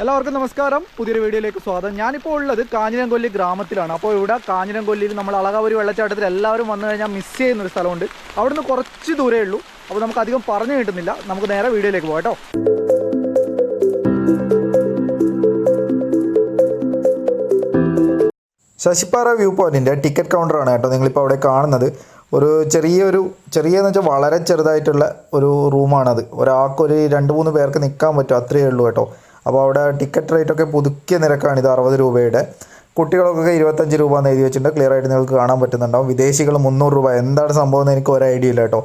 എല്ലാവർക്കും നമസ്കാരം. പുതിയൊരു വീഡിയോയിലേക്ക് സ്വാഗതം. ഞാനിപ്പോൾ ഉള്ളത് കാഞ്ഞിരംകൊല്ലി ഗ്രാമത്തിലാണ്. അപ്പോൾ ഇവിടെ കാഞ്ഞിരംകൊല്ലിയിൽ നമ്മൾ അളകാപുരി വെള്ളച്ചാട്ടത്തിൽ എല്ലാവരും വന്നു കഴിഞ്ഞാൽ മിസ് ചെയ്യുന്ന ഒരു സ്ഥലമുണ്ട്. അവിടുന്ന് കുറച്ച് ദൂരേ ഉള്ളൂ. അപ്പോൾ നമുക്ക് അധികം പറഞ്ഞു കിട്ടുന്നില്ല. നമുക്ക് നേരെ വീഡിയോയിലേക്ക് പോകാം കേട്ടോ. ശശിപ്പാറ വ്യൂ പോയിന്റിന്റെ ടിക്കറ്റ് കൗണ്ടറാണ് കേട്ടോ നിങ്ങളിപ്പോൾ അവിടെ കാണുന്നത്. ഒരു ചെറിയൊരു ചെറിയെന്ന് വെച്ചാൽ വളരെ ചെറുതായിട്ടുള്ള ഒരു റൂമാണത് ഒരാൾക്ക് ഒരു രണ്ട് മൂന്ന് പേർക്ക് നിൽക്കാൻ പറ്റും. അത്രയേ ഉള്ളൂ കേട്ടോ. അപ്പോൾ അവിടെ ടിക്കറ്റ് റേറ്റ് ഒക്കെ പുതുക്കിയ നിരക്കാണ് ഇത് അറുപത് രൂപയുടെ. കുട്ടികൾക്കൊക്കെ ഇരുപത്തഞ്ച് രൂപ എന്ന് എഴുതി വെച്ചിട്ടുണ്ട്. ക്ലിയർ ആയിട്ട് നിങ്ങൾക്ക് കാണാൻ പറ്റുന്നുണ്ടാവും. വിദേശികൾ മുന്നൂറ് രൂപ. എന്താണ് സംഭവം എന്ന് എനിക്ക് ഒരു ഐഡിയ ഇല്ല കേട്ടോ.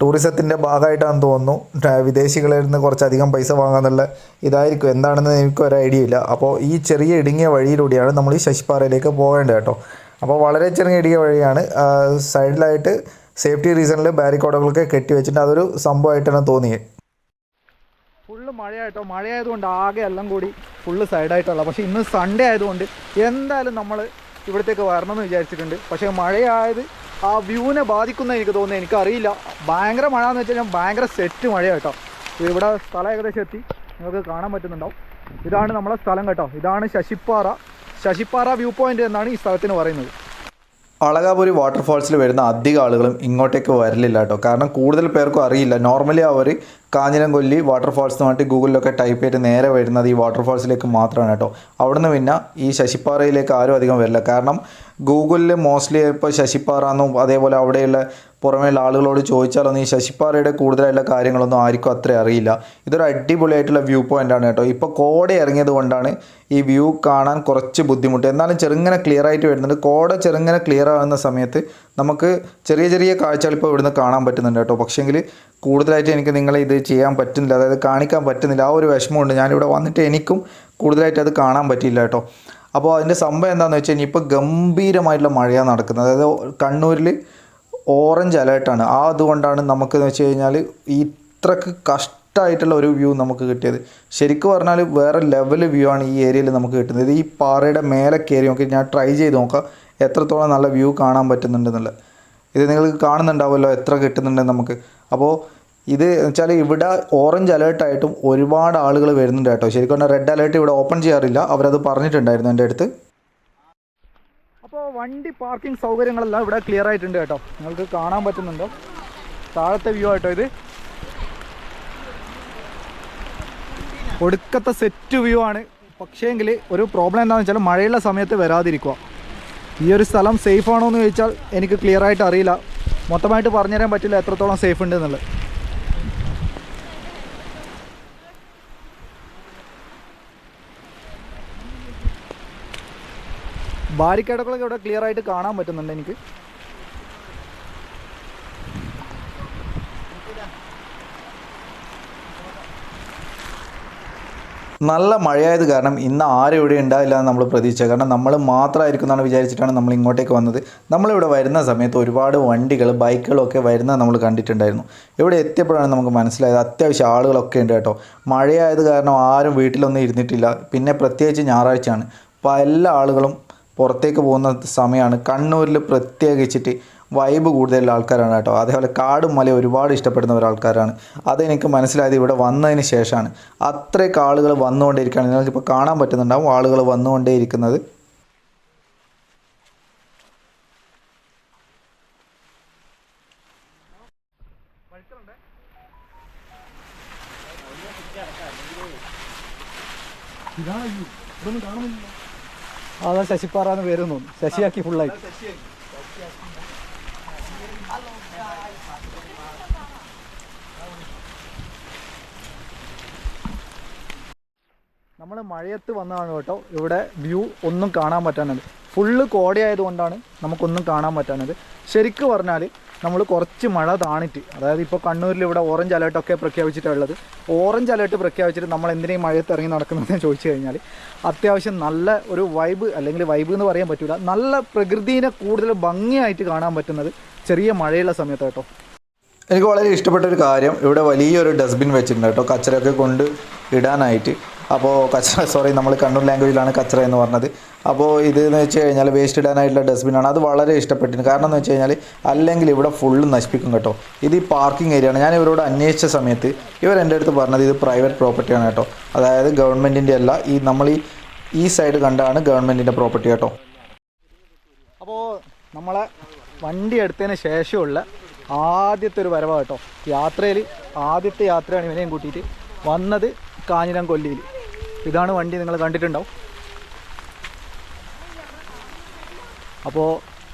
ടൂറിസത്തിന്റെ ഭാഗമായിട്ടാണെന്ന് തോന്നുന്നു. വിദേശികളിൽ നിന്ന് കുറച്ചധികം പൈസ വാങ്ങാന്നുള്ള ഇതായിരിക്കും. എന്താണെന്ന് എനിക്ക് ഒരു ഐഡിയ ഇല്ല. അപ്പോൾ ഈ ചെറിയ ഇടുങ്ങിയ വഴിയിലൂടെയാണ് നമ്മൾ ഈ ശശിപ്പാറയിലേക്ക് പോകേണ്ടത് കേട്ടോ. അപ്പോൾ വളരെ ചെറിയ ഇടുങ്ങിയ വഴിയാണ്. സൈഡിലായിട്ട് സേഫ്റ്റി റീസണിൽ ബാരിക്കോഡുകളൊക്കെ കെട്ടി വെച്ചിട്ട് അതൊരു സംഭവമായിട്ടാണ് തോന്നിയത്. ഫുള്ള് മഴയായിട്ടോ? മഴയായതുകൊണ്ട് ആകെ എല്ലാം കൂടി ഫുള്ള് സൈഡായിട്ടുള്ള. പക്ഷേ ഇന്ന് സൺഡേ ആയതുകൊണ്ട് എന്തായാലും നമ്മൾ ഇവിടത്തേക്ക് വരണമെന്ന് വിചാരിച്ചിട്ടുണ്ട്. പക്ഷേ മഴയായത് ആ വ്യൂവിനെ ബാധിക്കുന്ന എനിക്ക് തോന്നുന്നത് എനിക്കറിയില്ല. ഭയങ്കര മഴ എന്ന് വെച്ചാൽ ഭയങ്കര സെറ്റ് മഴയാട്ടോ ഇവിടെ സ്ഥലം ഏകദേശം എത്തി. നിങ്ങൾക്ക് കാണാൻ പറ്റുന്നുണ്ടാവും. ഇതാണ് നമ്മളെ സ്ഥലം കേട്ടോ. ഇതാണ് ശശിപ്പാറ. ശശിപ്പാറ വ്യൂ പോയിന്റ് എന്നാണ് ഈ സ്ഥലത്തിന് പറയുന്നത്. അളകാപുരി വാട്ടർഫാൾസിൽ വരുന്ന അധികം ആളുകളും ഇങ്ങോട്ടേക്ക് വരലില്ല കേട്ടോ. കാരണം കൂടുതൽ പേർക്കും അറിയില്ല. നോർമലി അവർ കാഞ്ഞിരംകൊല്ലി വാട്ടർഫാൾസ് എന്ന് പറഞ്ഞിട്ട് ഗൂഗിളിലൊക്കെ ടൈപ്പ് ചെയ്ത് നേരെ വരുന്നത് ഈ വാട്ടർഫാൾസിലേക്ക് മാത്രമാണ് കേട്ടോ. അവിടുന്ന് പിന്നെ ഈ ശശിപ്പാറയിലേക്ക് ആരും അധികം വരില്ല. കാരണം ഗൂഗിളിൽ മോസ്റ്റ്ലി ഇപ്പോൾ ശശിപ്പാറ എന്നും അതേപോലെ അവിടെയുള്ള പുറമേയുള്ള ആളുകളോട് ചോദിച്ചാലൊന്നും ഈ ശശിപ്പാറയുടെ കൂടുതലായിട്ടുള്ള കാര്യങ്ങളൊന്നും ആർക്കും അത്ര അറിയില്ല. ഇതൊരു അടിപൊളിയായിട്ടുള്ള വ്യൂ പോയിന്റ് ആണ് കേട്ടോ. ഇപ്പോൾ കോട ഇറങ്ങിയത് കൊണ്ടാണ് ഈ വ്യൂ കാണാൻ കുറച്ച് ബുദ്ധിമുട്ട്. എന്നാലും ചെറുങ്ങനെ ക്ലിയർ ആയിട്ട് വരുന്നുണ്ട്. കോട ചെറുങ്ങനെ ക്ലിയർ ആകുന്ന സമയത്ത് നമുക്ക് ചെറിയ ചെറിയ കാഴ്ചകൾ ഇപ്പോൾ ഇവിടുന്ന് കാണാൻ പറ്റുന്നുണ്ട് കേട്ടോ. പക്ഷേങ്കിൽ കൂടുതലായിട്ട് എനിക്ക് നിങ്ങളെ ഇത് ചെയ്യാൻ പറ്റുന്നില്ല. അതായത് കാണിക്കാൻ പറ്റുന്നില്ല. ആ ഒരു വിഷമമുണ്ട്. ഞാനിവിടെ വന്നിട്ട് എനിക്കും കൂടുതലായിട്ട് അത് കാണാൻ പറ്റിയില്ല കേട്ടോ. അപ്പോൾ അതിന്റെ സംഭവം എന്താണെന്ന് വെച്ച് കഴിഞ്ഞാൽ ഇപ്പോൾ ഗംഭീരമായിട്ടുള്ള മഴയാണ് നടക്കുന്നത്. അതായത് കണ്ണൂരിൽ ഓറഞ്ച് അലേർട്ടാണ് ആ അതുകൊണ്ടാണ് നമുക്ക് എന്ന് വെച്ച് കഴിഞ്ഞാൽ ഇത്രക്ക് കഷ്ടമായിട്ടുള്ള ഒരു വ്യൂ നമുക്ക് കിട്ടിയത്. ശരിക്കും പറഞ്ഞാൽ വേറെ ലെവൽ വ്യൂ ആണ് ഈ ഏരിയയിൽ നമുക്ക് കിട്ടുന്നത്. ഈ പാറയുടെ മേലെ കയറി നോക്കി ഞാൻ ട്രൈ ചെയ്ത് നോക്കാം എത്രത്തോളം നല്ല വ്യൂ കാണാൻ പറ്റുന്നുണ്ടെന്നുള്ളത്. ഇത് നിങ്ങൾക്ക് കാണുന്നുണ്ടാവുമല്ലോ എത്ര കിട്ടുന്നുണ്ട് നമുക്ക്. അപ്പോൾ ഇത് എന്ന് വെച്ചാൽ ഇവിടെ ഓറഞ്ച് അലേർട്ടായിട്ടും ഒരുപാട് ആളുകൾ വരുന്നുണ്ട് കേട്ടോ. ശരിക്കും പറഞ്ഞാൽ റെഡ് അലേർട്ട് ഇവിടെ ഓപ്പൺ ചെയ്യാറില്ല. അവരത് പറഞ്ഞിട്ടുണ്ടായിരുന്നു എന്റെ അടുത്ത്. വണ്ടി പാർക്കിംഗ് സൗകര്യങ്ങളെല്ലാം ഇവിടെ ക്ലിയർ ആയിട്ടുണ്ട് കേട്ടോ. നിങ്ങൾക്ക് കാണാൻ പറ്റുന്നുണ്ടോ. താഴത്തെ വ്യൂ ആയിട്ടോ ഇത്. ഒടുക്കത്തെ സെറ്റ് വ്യൂ ആണ്. പക്ഷേങ്കിൽ ഒരു പ്രോബ്ലം എന്താണെന്ന് വെച്ചാൽ മഴയുള്ള സമയത്ത് വരാതിരിക്കുക. ഈ ഒരു സ്ഥലം സേഫ് ആണോ എന്ന് ചോദിച്ചാൽ എനിക്ക് ക്ലിയർ ആയിട്ട് അറിയില്ല. മൊത്തമായിട്ട് പറഞ്ഞുതരാൻ പറ്റില്ല എത്രത്തോളം സേഫ് ഉണ്ട് എന്നുള്ളത് ബാരിക്കേഡുകളൊക്കെ ഇവിടെ ക്ലിയർ ആയിട്ട് കാണാൻ പറ്റുന്നുണ്ട് എനിക്ക്. നല്ല മഴയായത് കാരണം ഇന്ന് ആരും ഇവിടെ ഉണ്ടാവില്ല എന്ന് നമ്മൾ പ്രതീക്ഷിച്ചത് കാരണം നമ്മൾ മാത്രമായിരിക്കും എന്നാണ് വിചാരിച്ചിട്ടാണ് നമ്മൾ ഇങ്ങോട്ടേക്ക് വന്നത്. നമ്മളിവിടെ വരുന്ന സമയത്ത് ഒരുപാട് വണ്ടികൾ ബൈക്കുകളൊക്കെ വരുന്നത് നമ്മൾ കണ്ടിട്ടുണ്ടായിരുന്നു. ഇവിടെ എത്തിയപ്പോഴാണ് നമുക്ക് മനസ്സിലായത് അത്യാവശ്യം ആളുകളൊക്കെ ഉണ്ട് കേട്ടോ. മഴയായത് കാരണം ആരും വീട്ടിലൊന്നും ഇരുന്നിട്ടില്ല. പിന്നെ പ്രത്യേകിച്ച് ഞായറാഴ്ചയാണ്. അപ്പോൾ എല്ലാ ആളുകളും പുറത്തേക്ക് പോകുന്ന സമയമാണ് കണ്ണൂരിൽ പ്രത്യേകിച്ചിട്ട് വൈബ് കൂടുതലുള്ള ആൾക്കാരാണ് കേട്ടോ. അതേപോലെ കാടും മലയും ഒരുപാട് ഇഷ്ടപ്പെടുന്ന ഒരാൾക്കാരാണ്. അതെനിക്ക് മനസ്സിലായത് ഇവിടെ വന്നതിന് ശേഷമാണ്. അത്രയൊക്കെ ആളുകൾ വന്നുകൊണ്ടേയിരിക്കുകയാണ്. നിങ്ങൾക്കിപ്പോൾ കാണാൻ പറ്റുന്നുണ്ടാവും ആളുകൾ വന്നുകൊണ്ടേയിരിക്കുന്നത്. അതാ ശശിപ്പാറ എന്ന് പേര് തോന്നുന്നു. ശശിയാക്കി ഫുള്ളായി നമ്മൾ മഴയത്ത് വന്നതാണ് കേട്ടോ. ഇവിടെ വ്യൂ ഒന്നും കാണാൻ പറ്റാനത് ഫുള്ള് കോടയായതുകൊണ്ടാണ് നമുക്കൊന്നും കാണാൻ പറ്റാനത് ശരിക്കും പറഞ്ഞാൽ നമ്മൾ കുറച്ച് മഴ താണിട്ട് അതായത് ഇപ്പോൾ കണ്ണൂരിൽ ഇവിടെ ഓറഞ്ച് അലേർട്ടൊക്കെ പ്രഖ്യാപിച്ചിട്ടുള്ളത് ഓറഞ്ച് അലേർട്ട് പ്രഖ്യാപിച്ചിട്ട് നമ്മൾ എന്തിനേയും മഴയത്ത് ഇറങ്ങി നടക്കുന്നതെന്ന് ചോദിച്ചു കഴിഞ്ഞാൽ അത്യാവശ്യം നല്ല ഒരു വൈബ് അല്ലെങ്കിൽ വൈബ് എന്ന് പറയാൻ പറ്റില്ല നല്ല പ്രകൃതിനെ കൂടുതൽ ഭംഗിയായിട്ട് കാണാൻ പറ്റുന്നത് ചെറിയ മഴയുള്ള സമയത്ത് കേട്ടോ. എനിക്ക് വളരെ ഇഷ്ടപ്പെട്ട ഒരു കാര്യം ഇവിടെ വലിയൊരു ഡസ്റ്റ്ബിൻ വെച്ചിട്ടുണ്ട് കേട്ടോ കച്ചറയൊക്കെ കൊണ്ട് ഇടാനായിട്ട്. അപ്പോൾ കച്ചറ സോറി നമ്മൾ കണ്ണൂർ ലാംഗ്വേജിലാണ് കച്ചറ എന്ന് പറഞ്ഞത്. അപ്പോൾ ഇത് എന്ന് വെച്ച് കഴിഞ്ഞാൽ വേസ്റ്റ് ഇടാനായിട്ടുള്ള ഡസ്റ്റ്ബിനാണ് അത് വളരെ ഇഷ്ടപ്പെട്ടിട്ടുണ്ട്. കാരണം എന്ന് വെച്ച് കഴിഞ്ഞാൽ അല്ലെങ്കിൽ ഇവിടെ ഫുള്ള് നശിപ്പിക്കും കേട്ടോ. ഇത് ഈ പാർക്കിംഗ് ഏരിയയാണ് ഞാൻ ഇവരോട് അന്വേഷിച്ച സമയത്ത് ഇവർ എന്റെ അടുത്ത് പറഞ്ഞത് ഇത് പ്രൈവറ്റ് പ്രോപ്പർട്ടിയാണ് കേട്ടോ. അതായത് ഗവൺമെന്റിന്റെ അല്ല. ഈ നമ്മൾ ഈ ഈ സൈഡ് കണ്ടാണ് ഗവൺമെന്റിന്റെ പ്രോപ്പർട്ടി കേട്ടോ. അപ്പോൾ നമ്മളെ വണ്ടി എടുത്തതിന് ശേഷമുള്ള ആദ്യത്തെ ഒരു വരവാ കേട്ടോ. യാത്രയിൽ ആദ്യത്തെ യാത്രയാണ് ഇവനെയും കൂട്ടിയിട്ട് വന്നത് കാഞ്ഞിരം കൊല്ലിയിൽ ഇതാണ് വണ്ടി നിങ്ങൾ കണ്ടിട്ടുണ്ടാവും. അപ്പോൾ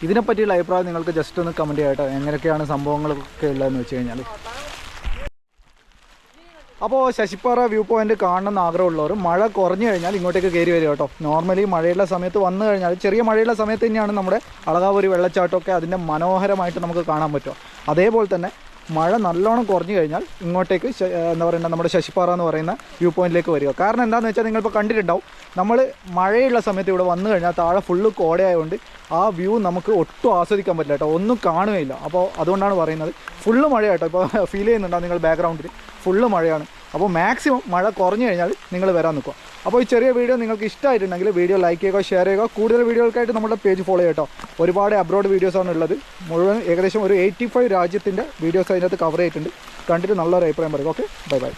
ഇതിനെപ്പറ്റിയുള്ള അഭിപ്രായം നിങ്ങൾക്ക് ജസ്റ്റ് ഒന്ന് കമന്റ് ചെയ്യട്ടോ. എങ്ങനെയൊക്കെയാണ് സംഭവങ്ങളൊക്കെ ഉള്ളതെന്ന് വെച്ച് കഴിഞ്ഞാൽ അപ്പോൾ ശശിപ്പാറ വ്യൂ പോയിന്റ് കാണണമെന്ന് ആഗ്രഹമുള്ളവർ മഴ കുറഞ്ഞു കഴിഞ്ഞാൽ ഇങ്ങോട്ടേക്ക് കയറി വരിക കേട്ടോ. നോർമലി മഴയുള്ള സമയത്ത് വന്നു കഴിഞ്ഞാൽ ചെറിയ മഴയുള്ള സമയത്ത് തന്നെയാണ് നമ്മുടെ അളകാവൂരി വെള്ളച്ചാട്ടമൊക്കെ അതിന്റെ മനോഹരമായിട്ട് നമുക്ക് കാണാൻ പറ്റുക. അതേപോലെ തന്നെ മഴ നല്ലോണം കുറഞ്ഞു കഴിഞ്ഞാൽ ഇങ്ങോട്ടേക്ക് എന്താ പറയുക നമ്മുടെ ശശിപ്പാറ എന്ന് പറയുന്ന വ്യൂ പോയിന്റിലേക്ക് വരിക. കാരണം എന്താണെന്ന് വെച്ചാൽ നിങ്ങളിപ്പോൾ കണ്ടിട്ടുണ്ടാവും നമ്മൾ മഴയുള്ള സമയത്ത് ഇവിടെ വന്നു കഴിഞ്ഞാൽ താഴെ ഫുള്ള് കോടയായതുകൊണ്ട് ആ വ്യൂ നമുക്ക് ഒട്ടും ആസ്വദിക്കാൻ പറ്റില്ല കേട്ടോ. ഒന്നും കാണുകയില്ല. അപ്പോൾ അതുകൊണ്ടാണ് പറയുന്നത് ഫുള്ള് മഴയാട്ടോ. ഇപ്പോൾ ഫീൽ ചെയ്യുന്നുണ്ടോ നിങ്ങൾ ബാക്ക്ഗ്രൗണ്ടിൽ ഫുള്ള് മഴയാണ്. അപ്പോൾ മാക്സിമം മഴ കുറഞ്ഞു കഴിഞ്ഞാൽ നിങ്ങൾ വരാൻ നിൽക്കുക. അപ്പോൾ ഈ ചെറിയ വീഡിയോ നിങ്ങൾക്ക് ഇഷ്ടമായിട്ടുണ്ടെങ്കിൽ വീഡിയോ ലൈക്ക് ചെയ്യുക ഷെയർ ചെയ്യുക. കൂടുതൽ വീഡിയോകൾക്കായിട്ട് നമ്മുടെ പേജ് ഫോളോ ചെയ്യട്ടോ. ഒരുപാട് അബ്രോഡ് വീഡിയോസാണ് ഉള്ളത്. മുഴുവൻ ഏകദേശം ഒരു എയ്റ്റി ഫൈവ് രാജ്യത്തിന്റെ വീഡിയോസ് അതിനകത്ത് കവർ ചെയ്തിട്ടുണ്ട്. കണ്ടിട്ട് നല്ലൊരു അഭിപ്രായം പറയുക. Okay bye bye